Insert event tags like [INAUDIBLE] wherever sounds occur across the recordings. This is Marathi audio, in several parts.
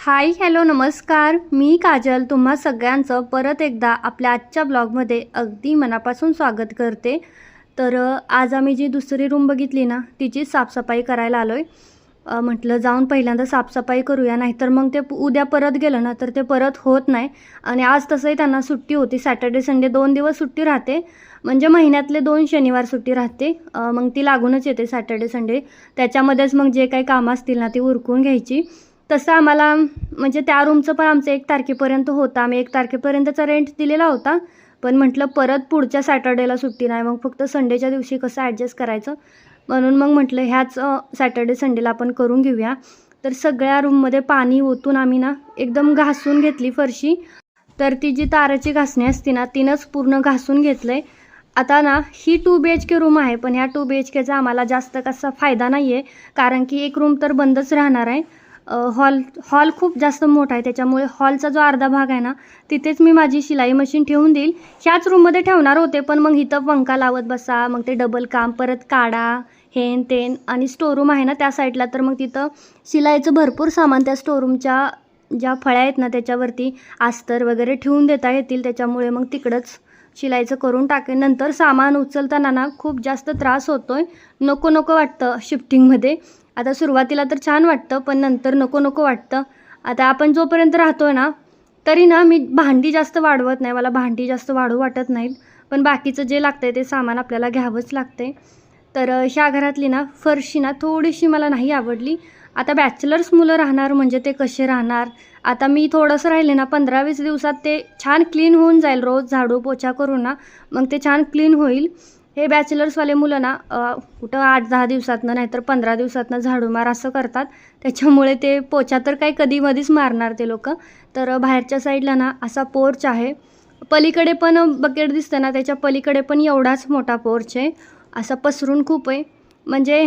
हाय हॅलो नमस्कार. मी काजल. तुम्हा सगळ्यांचं परत एकदा आपल्या आजच्या ब्लॉगमध्ये अगदी मनापासून स्वागत करते. तर आज आम्ही जी दुसरी रूम बघितली ना तिची साफसफाई करायला आलो आहे म्हटलं जाऊन पहिल्यांदा साफसफाई करूया नाहीतर मग ते उद्या परत गेलं ना तर ते परत होत नाही. आणि आज तसंही त्यांना सुट्टी होती. सॅटर्डे संडे दोन दिवस सुट्टी राहते. म्हणजे महिन्यातले दोन शनिवार सुट्टी राहते. मग ती लागूनच येते सॅटर्डे संडे. त्याच्यामध्येच मग जे काही कामं असतील ना ती उरकून घ्यायची. तसं आम्हाला म्हणजे त्या रूमचं पण आमचं एक तारखेपर्यंत होतं. आम्ही एक तारखेपर्यंतचा रेंट दिलेला होता. पण म्हटलं परत पुढच्या सॅटर्डेला सुट्टी नाही. मग फक्त संडेच्या दिवशी कसं ॲडजस्ट करायचं? म्हणून मग म्हटलं ह्याच सॅटर्डे संडेला आपण करून घेऊया. तर सगळ्या रूममध्ये पाणी ओतून आम्ही ना एकदम घासून घेतली फरशी. तर ती जी ताराची घासणी असते ना तिनंच पूर्ण घासून घेतलं आहे आता ना ही two B H K room आहे. पण ह्या टू बी एच केचा आम्हाला जास्त कसा फायदा नाही आहे कारण की एक रूम तर बंदच राहणार आहे. हॉल हॉल खूप जास्त मोठा आहे. त्याच्यामुळे हॉलचा जो अर्धा भाग आहे ना तिथेच मी माझी शिलाई मशीन ठेवून देईल. ह्याच रूममध्ये ठेवणार होते पण मग इथं पंखा लावत बसा मग ते डबल काम परत काढा हेन तेन आणि स्टोरूम आहे ना त्या साईडला तर मग तिथं शिलाईचं भरपूर सामान त्या स्टोरूमच्या ज्या फळ्या आहेत ना त्याच्यावरती अस्तर वगैरे ठेवून देता येतील. त्याच्यामुळे मग तिकडंच शिलाईचं करून टाकेन. नंतर सामान उचलताना ना खूप जास्त त्रास होतोय. नको नको वाटतं शिफ्टिंगमध्ये आता सुरुवातीला तर छान वाटतं पण नंतर नको नको वाटतं. आता आपण जोपर्यंत राहतो ना तरी ना मी भांडी जास्त वाढवत नाही. मला भांडी जास्त वाढू वाटत नाहीत. पण बाकीचं जे लागतं आहे ते सामान आपल्याला घ्यावंच लागते तर ह्या घरातली ना फरशी ना थोडीशी मला नाही आवडली. आता बॅचलर्स मुलं राहणार म्हणजे ते कसे राहणार? आता मी थोडंसं राहिले ना पंधरा वीस दिवसात ते छान क्लीन होऊन जाईल रोज. झाडू पोछा करून ना मग ते छान क्लीन होईल. हे बॅचलर्सवाले मुलं ना कुठं आठ दहा दिवसातनं नाहीतर पंधरा दिवसातनं झाडू मार असं करतात. त्याच्यामुळे ते पोचा तर काही कधी मधीच मारणार ते लोक. तर बाहेरच्या साईडला ना असा पोर्च आहे. पलीकडे पण बकेट दिसतं ना त्याच्या पलीकडे पण एवढाच मोठा पोर्च आहे. असा पसरून खूप आहे. म्हणजे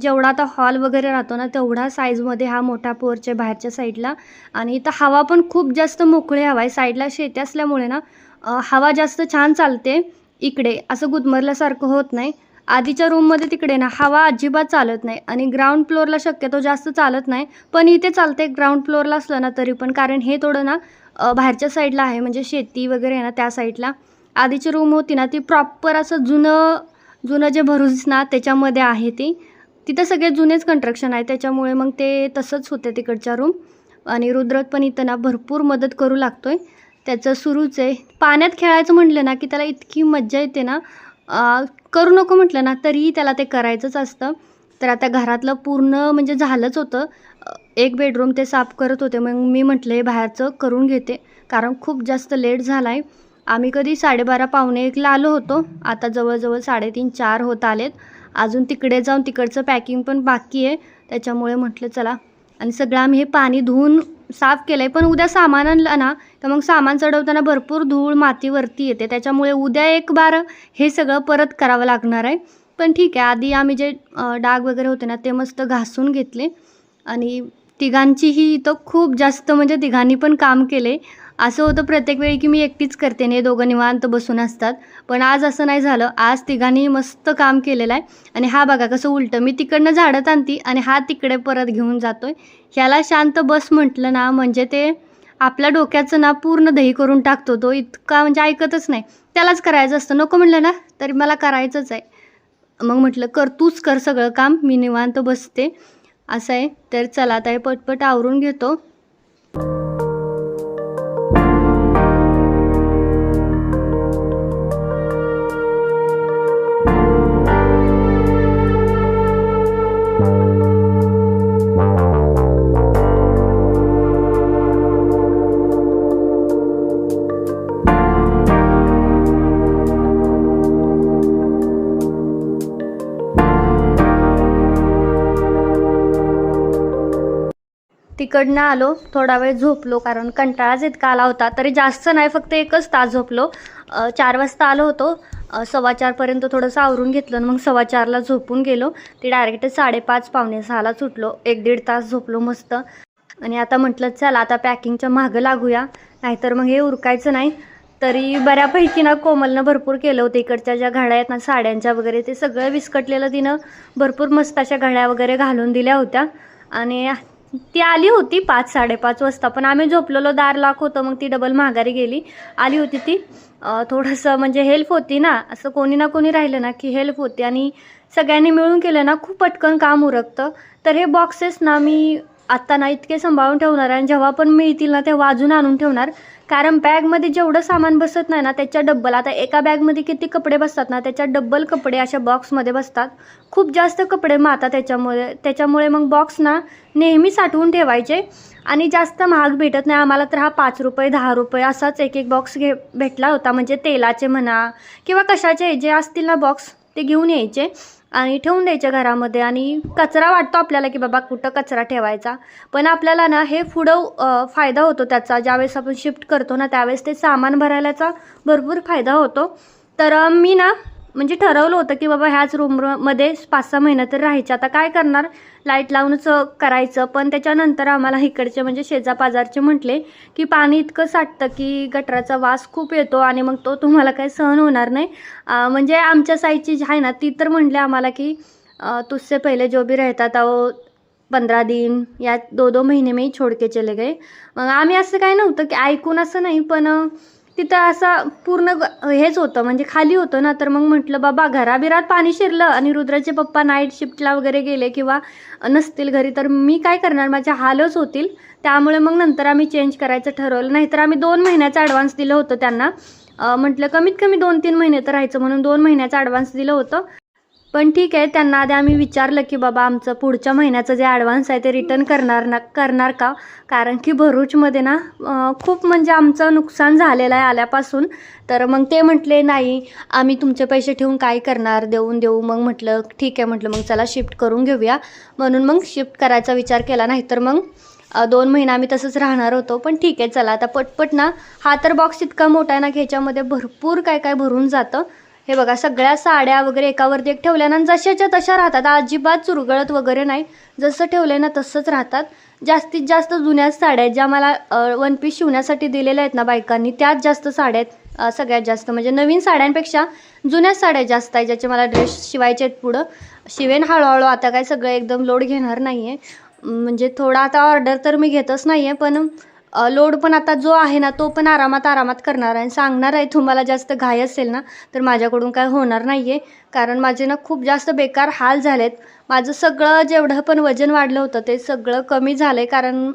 जेवढा आता हॉल वगैरे राहतो ना तेवढा साईजमध्ये हा मोठा पोर्च आहे बाहेरच्या साईडला. आणि इथं हवा पण खूप जास्त मोकळी हवा आहे. साईडला शेती असल्यामुळे ना हवा जास्त छान चालते. इकडे. असं गुदमरल्यासारखं होत नाही. आधीच्या रूममध्ये तिकडे ना हवा अजिबात चालत नाही आणि ग्राउंड फ्लोअरला शक्यतो जास्त चालत नाही. पण इथे चालते ग्राउंड फ्लोअरला असलं ना तरी पण कारण हे थोडं ना बाहेरच्या साईडला आहे. म्हणजे शेती वगैरे आहे ना त्या साईडला आधीची रूम होती ना ती प्रॉपर असं जुनं जुनं जे भरूच ना त्याच्यामध्ये आहे ती. तिथं सगळे जुनेच कंस्ट्रक्शन आहे. त्याच्यामुळे मग ते तसंच होते तिकडच्या रूम आणि रुद्रत पण इथं ना भरपूर मदत करू लागतो आहे त्याचं सुरूच आहे. पाण्यात खेळायचं म्हटलं ना की त्याला इतकी मज्जा येते ना करू नको म्हटलं ना तरीही त्याला ते करायचंच असतं. तर आता घरातलं पूर्ण म्हणजे झालंच होतं. एक बेडरूम ते साफ करत होते. मग मी म्हटलं हे बाहेरचं करून घेते. कारण खूप जास्त लेट झाला आहे आम्ही कधी साडेबारा पावणे एकला आलो होतो. आता जवळजवळ साडेतीन चार होत आलेत. अजून तिकडे जाऊन तिकडचं पॅकिंग पण बाकी आहे. त्याच्यामुळे म्हटलं चला आणि सगळं आम्ही हे पाणी धुवून साफ केलं आहे पण उद्या सामान आणलं ना तर मग सामान चढवताना भरपूर धूळ मातीवरती येते. त्याच्यामुळे उद्या एक बार हे सगळं परत करावं लागणार आहे. पण ठीक आहे आधी आम्ही जे डाग वगैरे होते ना ते मस्त घासून घेतले. आणि तिघांचीही इथं खूप जास्त म्हणजे तिघांनी पण काम केले. असं होतं प्रत्येक वेळी की मी एकटीच करते नाही दोघं निवांत बसून असतात. पण आज असं नाही झालं. आज तिघांनी मस्त काम केलेलं आहे. आणि हा बघा कसं उलटं मी तिकडनं झाडत आणती आणि हा तिकडे परत घेऊन जातो आहे ह्याला शांत बस म्हटलं ना म्हणजे ते आपल्या डोक्याचं ना पूर्ण दही करून टाकतो तो. इतका म्हणजे ऐकतच नाही. त्यालाच करायचं असतं. नको म्हटलं ना तरी मला करायचंच आहे. मग म्हटलं कर तूच कर सगळं काम. मी निवांत बसते. असं आहे. तर चला आता हे पटपट आवरून घेतो. तिकडनं आलो थोडा वेळ झोपलो कारण कंटाळाच इतका आला होता. तरी जास्त नाही फक्त एकच तास झोपलो. चार वाजता आलो होतो. सव्वा चारपर्यंत थोडंसं आवरून घेतलं आणि मग सव्वा चारला झोपून गेलो. ते डायरेक्ट साडेपाच पावणे सहाला सुटलो. एक दीड तास झोपलो मस्त. आणि आता म्हटलं चला आता पॅकिंगच्या मागं लागूया. नाहीतर मग हे उरकायचं नाही. तरी बऱ्यापैकी ना कोमलनं भरपूर केलं होतं. इकडच्या ज्या घड्या आहेत ना साड्यांच्या वगैरे ते सगळं विस्कटलेलं तिनं भरपूर मस्त अशा घड्या वगैरे घालून दिल्या होत्या. आणि ती आली होती पाच साडेपाच वाजता. पण आम्ही झोपलेलो दार लाख होतं मग ती डबल माघारी गेली. आली होती ती. थोडंसं म्हणजे हेल्प होती ना. असं कोणी ना कोणी राहिलं ना की हेल्प होती. आणि सगळ्यांनी मिळून केलं ना खूप पटकन काम उरकतं. तर हे बॉक्सेस ना मी आत्ता ना इतके सांभाळून ठेवणार आणि जेव्हा पण मिळतील ना तेव्हा अजून आणून ठेवणार. कारण बॅगमध्ये जेवढं सामान बसत नाही ना त्याच्या डब्बल आता एका बॅगमध्ये किती कपडे बसतात ना त्याच्या डब्बल कपडे अशा बॉक्समध्ये बसतात. खूप जास्त कपडे माता त्याच्यामुळे त्याच्यामुळे मग बॉक्स ना नेहमी साठवून ठेवायचे आणि जास्त महाग भेटत नाही. आम्हाला तर हा पाच रुपये दहा रुपये असाच एक एक बॉक्स घे भेटला होता. म्हणजे तेलाचे म्हणा किंवा कशाचे जे असतील ना बॉक्स ते घेऊन यायचे. आणि ठेवून द्यायच्या घरामध्ये आणि कचरा वाटतो आपल्याला की बाबा कुठं कचरा ठेवायचा. पण आपल्याला ना हे पुढं फायदा होतो त्याचा. ज्यावेळेस आपण शिफ्ट करतो ना त्यावेळेस ते सामान भरायलाचा भरपूर फायदा होतो. तर मी ना म्हणजे ठरवलं होतं की बाबा ह्याच रूममध्ये पाच सहा महिना तर राहायचे. आता काय करणार? लाइट लावूनच करायचं. पण त्याच्यानंतर आम्हाला इकडचे म्हणजे शेजापाजारचे म्हटले की पाणी इतकं साठतं की गटराचा वास खूप येतो आणि मग तो तुम्हाला काही सहन होणार नाही. म्हणजे आमच्या साईडची जी आहे ना ती तर म्हटले आम्हाला की तुझसे पहिले जो भी राहतात अहो पंधरा दिन या दो दो महिने मी छोडके चले गए. मग आम्ही असं काय नव्हतं की ऐकून असं नाही पण तिथं असं पूर्ण ग- हेच होतं म्हणजे खाली होतं ना तर मग म्हटलं बाबा घराबिरात पाणी शिरलं आणि रुद्राचे पप्पा नाईट शिफ्टला वगैरे गेले किंवा नसतील घरी तर मी काय करणार? माझे हालच होतील. त्यामुळे मग नंतर आम्ही चेंज करायचं ठरवलं. नाहीतर आम्ही दोन महिन्याचं ॲडव्हान्स दिलं होतं त्यांना. म्हटलं कमीत कमी दोन तीन महिने तर राहायचं. म्हणून दोन महिन्याचं ॲडव्हान्स दिलं होतं. पण ठीक आहे त्यांना आधी आम्ही विचारलं की बाबा आमचं पुढच्या महिन्याचं जे ॲडव्हान्स आहे ते रिटर्न करणार ना करणार का? कारण की भरूचमध्ये ना खूप म्हणजे आमचं नुकसान झालेलं आहे आल्यापासून. तर मग ते म्हटले नाही आम्ही तुमचे पैसे ठेवून काय करणार? देऊन देऊ. मग म्हटलं ठीक आहे म्हटलं मग चला शिफ्ट करून घेऊया. म्हणून मग शिफ्ट करायचा विचार केला. नाही तर मग दोन महिना आम्ही तसंच राहणार होतो. पण ठीक आहे चला आता पटपट ना हा तर बॉक्स इतका मोठा आहे ना की ह्याच्यामध्ये भरपूर काय काय भरून जातं. हे बघा सगळ्या साड्या वगैरे एकावरती एक ठेवल्यानंतर जशाच्या तशा राहतात. अजिबात चुरगळत वगैरे नाही. जसं ठेवलं ना तसंच राहतात. जास्तीत जास्त जुन्या साड्या आहेत ज्या मला वन पीस शिवण्यासाठी दिलेल्या आहेत ना बायकांनी त्याच जास्त साड्या आहेत सगळ्यात जास्त. म्हणजे नवीन साड्यांपेक्षा जुन्याच साड्या जास्त आहेत ज्याचे मला ड्रेस शिवायचे आहेत पुढं. शिवेन हळूहळू आता काय सगळं एकदम लोड घेणार नाही आहे म्हणजे थोडा आता ऑर्डर तर मी घेतच नाही आहे पण लोड पण आता जो आहे ना तो पण आरामात आरामात करणार आहे. सांगणार आहे तुम्हाला जास्त घाई असेल ना तर माझ्याकडून काय होणार नाही आहे कारण माझे ना खूप जास्त बेकार हाल झालेत. माझं सगळं जेवढं पण वजन वाढलं होतं ते सगळं कमी झालं आहे कारण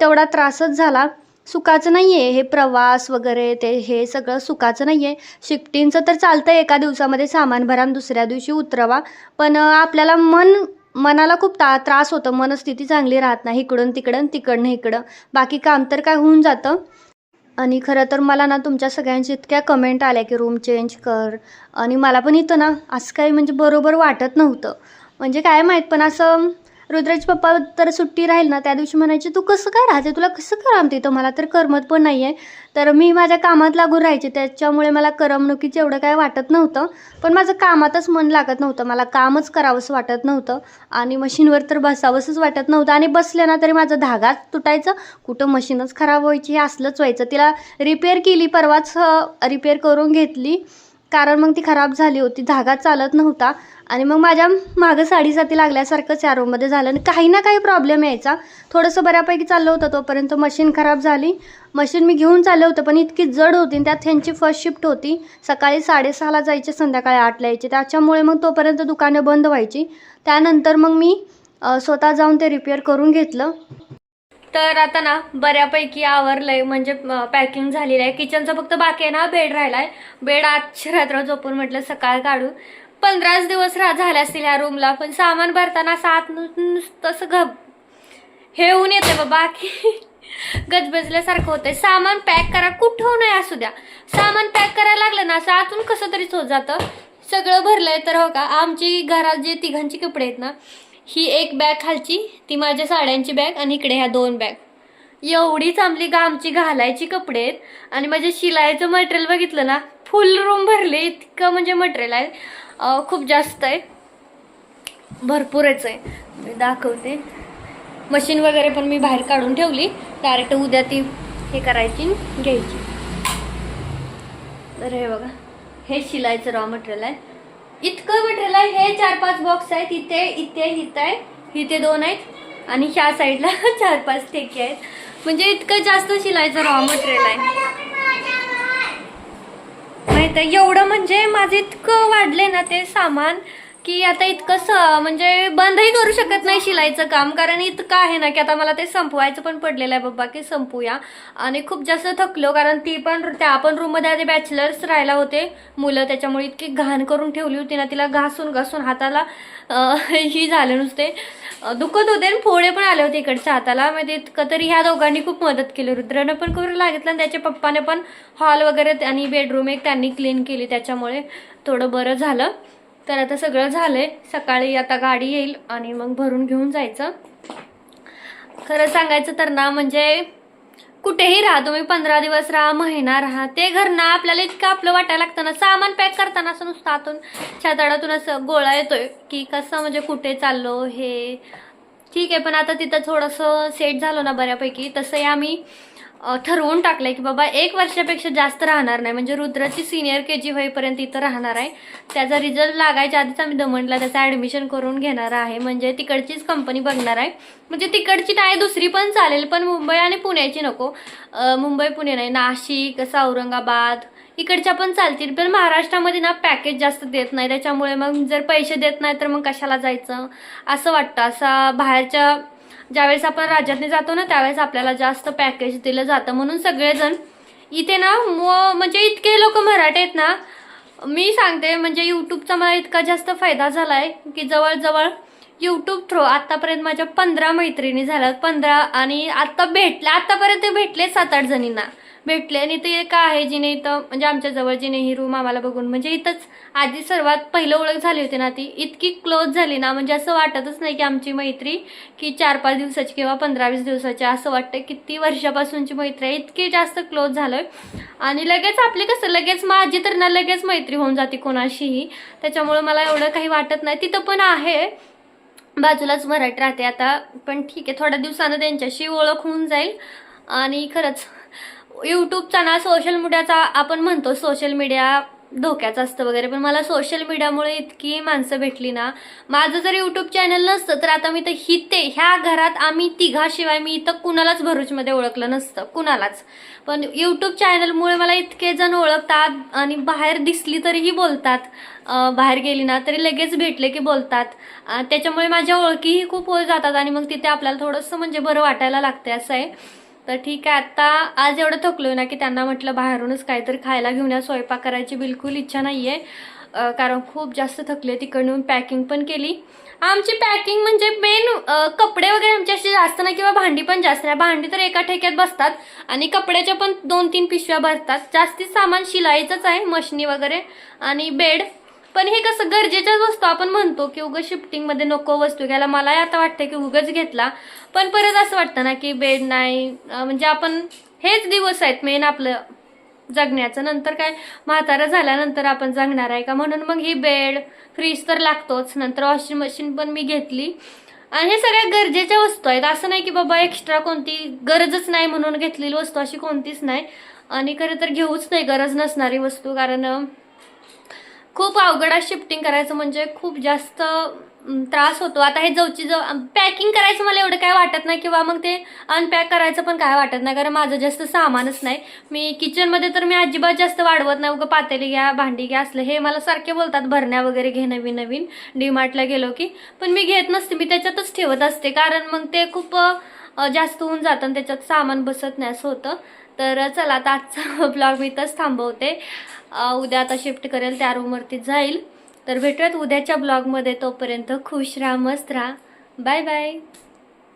तेवढा त्रासच झाला. सुखाचं नाही आहे हे प्रवास वगैरे ते हे सगळं सुखाचं नाही आहे शिफ्टींचं तर चालतं एका दिवसामध्ये सामान भरा दुसऱ्या दिवशी उतरवा. पण आपल्याला मन मनाला खूप ता त्रास होतं. मनस्थिती चांगली राहत नाही. इकडून तिकडं तिकडनं इकडं. बाकी काम तर काय होऊन जातं. आणि खरं तर मला ना तुमच्या सगळ्यांची इतक्या कमेंट आल्या की रूम चेंज कर. आणि मला पण इथं ना असं काही म्हणजे बरोबर वाटत नव्हतं. म्हणजे काय माहीत पण असं रुद्राज पप्पा तर सुट्टी राहील ना त्या दिवशी म्हणायचे तू कसं काय राहते? तुला कसं करमते इथं? मला तर करमत पण नाही आहे तर मी माझ्या कामात लागून राहायचे त्याच्यामुळे मला करमणुकीचं एवढं काय वाटत नव्हतं. पण माझं कामातच मन लागत नव्हतं. मला कामच करावंसं वाटत नव्हतं आणि मशीनवर तर बसावंसंच वाटत नव्हतं. आणि बसले ना तरी माझं धागाच तुटायचं. कुठं मशीनच खराब व्हायची हे असलंच व्हायचं. तिला रिपेअर केली परवाच रिपेअर करून घेतली. कारण मग ती खराब झाली होती धागा चालत नव्हता. आणि मग माझ्या मागं साडीसाठी लागल्यासारखं त्या रूममध्ये झालं. आणि काही ना काही प्रॉब्लेम यायचा. थोडंसं बऱ्यापैकी चाललं होतं तोपर्यंत मशीन खराब झाली. मशीन मी घेऊन चाललं होतं पण इतकी जड होती आणि त्यात त्यांची फर्स्ट शिफ्ट होती. सकाळी साडेसहाला जायचे संध्याकाळी आठला यायचे. त्याच्यामुळे मग तोपर्यंत दुकानं बंद व्हायची. त्यानंतर मग मी स्वतः जाऊन ते रिपेअर करून घेतलं. तर आता ना बऱ्यापैकी आवरलंय. म्हणजे पॅकिंग झालेलं आहे. किचनचं फक्त बाकी आहे ना बेड राहिलाय. बेड आजची रात्र झोपून म्हटलं सकाळ काढू पंधराच दिवस रा झाले असतील ह्या रूमला पण सामान भरताना सात नुसतंसं घब हे होऊन येते बाबा की [LAUGHS] गजबजल्यासारखं होतंय. सामान पॅक करा कुठं नाही असू द्या. सामान पॅक करायला लागलं ना असं आतून कसं तरीच होत जातं. सगळं भरलंय तर हो का आमची घरात जे तिघांची कपडे आहेत ना ही एक बॅग खालची ती माझ्या साड्यांची बॅग आणि इकडे ह्या दोन बॅग. एवढीच आमली गामची घालायची कपडे आहेत आणि माझे शिलाईचं मटेरियल बघितलं ना फुल रूम भरले इतकं म्हणजे मटेरियल आहे. खूप जास्त आहे. भरपूरच आहे. मी दाखवते. मशीन वगैरे पण मी बाहेर काढून ठेवली. डायरेक्ट उद्या ती हे करायची घ्यायची. तर हे बघा हे शिलाईचं रॉ मटेरियल आहे. इतकं मटेरियल आहे हे चार पाच बॉक्स आहेत इथे इथे इथं आहे इथे दोन आहेत. आणि ह्या साईडला [LAUGHS] चार पाच ठेके आहेत. म्हणजे इतकं जास्त शिलायचं रॉ मटेरियल आहे. माहीत तर एवढं म्हणजे माझं इतकं वाढले ना ते सामान. की आता इतकं स म्हणजे बंदही करू शकत नाही शिलाईचं काम. कारण इतकं आहे ना की आता मला ते संपवायचं पण पडलेलं आहे. बाबा की संपूया. आणि खूप जास्त थकलो कारण ती पण त्या पण रूममध्ये आधी बॅचलर्स राहायला होते मुलं. त्याच्यामुळे इतकी घाण करून ठेवली होती ना तिला घासून घासून हाताला [LAUGHS] ही झालं नुसते. दुखत होते आणि फोडे पण आले होते इकडच्या हाताला. म्हणजे इतकं तरी ह्या दोघांनी खूप मदत केली. रुद्रानं पण करू लागितलं आणि त्याच्या पप्पाने पण हॉल वगैरे आणि बेडरूम एक त्यांनी क्लीन केली. त्याच्यामुळे थोडं बरं झालं. तर आता सगळं झालंय. सकाळी आता गाडी येईल आणि मग भरून घेऊन जायचं. खरं सांगायचं तर ना म्हणजे कुठेही राहा तुम्ही पंधरा दिवस राहा महिना राहा ते घर ना आपल्याला इतकं आपलं वाटायला लागतं ना. सामान पॅक करताना असं नुसतं आतून छाताडातून असं गोळा येतोय की कसं म्हणजे कुठे चाललो हे. ठीक आहे पण आता तिथं थोडंसं सेट झालो ना बऱ्यापैकी तसंही आम्ही ठरवून ठरवून टाकलंय की बाबा एक वर्षापेक्षा जास्त राहणार नाही. म्हणजे रुद्राची सिनियर के जी होईपर्यंत इथं राहणार आहे. त्याचा रिझल्ट लागायच्या आधीच आम्ही दमणला त्याचं ॲडमिशन करून घेणार आहे. म्हणजे तिकडचीच कंपनी बघणार आहे. म्हणजे तिकडची नाही दुसरी पण चालेल पण मुंबई आणि पुण्याची नको. मुंबई पुणे नाही. नाशिक असं औरंगाबाद इकडच्या पण चालतील. पण महाराष्ट्रामध्ये ना पॅकेज जास्त देत नाही. त्याच्यामुळे मग जर पैसे देत नाही तर मग कशाला जायचं? असं वाटतं. असं बाहेरच्या ज्यावेळेस आपण राज्यातने जातो ना त्यावेळेस आपल्याला जास्त पॅकेज दिलं जातं. म्हणून सगळेजण इथे ना म- म्हणजे इतके लोक मराठी आहेत ना मी सांगते म्हणजे यूट्यूबचा मला इतका जास्त फायदा झाला आहे की जवळजवळ यूट्यूब थ्रू आत्तापर्यंत माझ्या पंधरा मैत्रिणी झाल्यात. पंधरा आणि आत्ता भेटल्या आत्तापर्यंत भेटले सात आठ जणींना. भेटले आणि ते एक आहे जिने इथं म्हणजे आमच्या जवळ जिने ही रूम आम्हाला बघून म्हणजे इथंच आधी सर्वात पहिलं ओळख झाली होती ना ती. इतकी क्लोज झाली ना म्हणजे असं वाटतच नाही की आमची मैत्री की चार पाच दिवसाची किंवा पंधरा वीस दिवसाची असं वाटतं किती वर्षापासूनची मैत्री आहे. इतकी जास्त क्लोज झालोय. आणि लगेच आपली कसं लगेच माझी तर ना लगेच मैत्री होऊन जाते कोणाशीही. त्याच्यामुळं मला एवढं काही वाटत नाही. तिथं पण आहे. बाजूलाच मराठी राहते. आता पण ठीक आहे. थोड्या दिवसानं त्यांच्याशी ओळख होऊन जाईल. आणि खरंच यूट्यूबचा ना सोशल मीडियाचा आपण म्हणतो सोशल मीडिया धोक्याचं असतं वगैरे. पण मला सोशल मीडियामुळे इतकी माणसं भेटली ना. माझं जर यूट्यूब चॅनल नसतं तर आता मी तर हिते ह्या घरात आम्ही तिघाशिवाय मी इथं कुणालाच भरूचमध्ये ओळखलं नसतं. कुणालाच. पण यूट्यूब चॅनलमुळे मला इतके जण ओळखतात आणि बाहेर दिसली तरीही बोलतात. बाहेर गेली ना तरी लगेच भेटले की बोलतात. त्याच्यामुळे माझ्या ओळखीही खूप होत जातात आणि मग तिथे आपल्याला थोडंसं म्हणजे बरं वाटायला लागते असं आहे. तर ठीक आहे आता आज एवढं थकलो ना की त्यांना म्हटलं बाहेरूनच काहीतरी खायला घेऊन या स्वयंपाक करायची बिलकुल इच्छा नाही आहे कारण खूप जास्त थकले तिकडून पॅकिंग पण केली. आमची पॅकिंग म्हणजे मेन कपडे वगैरे आमची अशी जास्त नाही किंवा भांडी पण जास्त नाही. भांडी तर एका ठेक्यात बसतात आणि कपड्याच्या पण दोन तीन पिशव्या भरतात. जास्तीत सामान शिलाईचंच आहे मशनी वगैरे आणि बेड. पण हे कसं गरजेच्याच वस्तू आपण म्हणतो की उगं शिफ्टिंगमध्ये नको वस्तू घ्यायला. मलाही आता वाटतं की उगच घेतला. पण परत असं वाटतं ना की बेड नाही. म्हणजे आपण हेच दिवस आहेत मेन आपलं जगण्याचं. नंतर काय? म्हातारा झाल्यानंतर आपण जगणार आहे का? म्हणून मग ही बेड फ्रीज तर लागतोच. नंतर वॉशिंग मशीन पण मी घेतली. आणि हे सगळ्या गरजेच्या वस्तू आहेत. असं नाही की बाबा एक्स्ट्रा कोणती गरजच नाही म्हणून घेतलेली वस्तू अशी कोणतीच नाही. आणि खरं तर घेऊच नाही. गरज नसणारी वस्तू. कारण खूप अवघड शिफ्टिंग करायचं म्हणजे खूप जास्त त्रास होतो. आता हे जवची जव पॅकिंग करायचं मला एवढं काय वाटत नाही किंवा मग ते अनपॅक करायचं पण काय वाटत नाही. कारण माझं जास्त सामानच नाही. मी किचनमध्ये तर मी अजिबात जास्त वाढवत नाही. उगं पातेली घ्या भांडी घ्या असलं हे मला सारखे बोलतात भरण्या वगैरे घे नवीन नवीन. डीमार्टला गेलो की. पण मी घेत नसते. मी त्याच्यातच ठेवत असते. कारण मग ते खूप जास्त होऊन जातं आणि त्याच्यात सामान बसत नाही असं होतं. तर चला आता आजचा [LAUGHS] ब्लॉग मी इथंच थांबवते. उद्या आता शिफ्ट करेल त्या रूमवरती जाईल. तर भेटूयात उद्याच्या ब्लॉगमध्ये. तोपर्यंत खुश राहा मस्त राहा. Bye bye.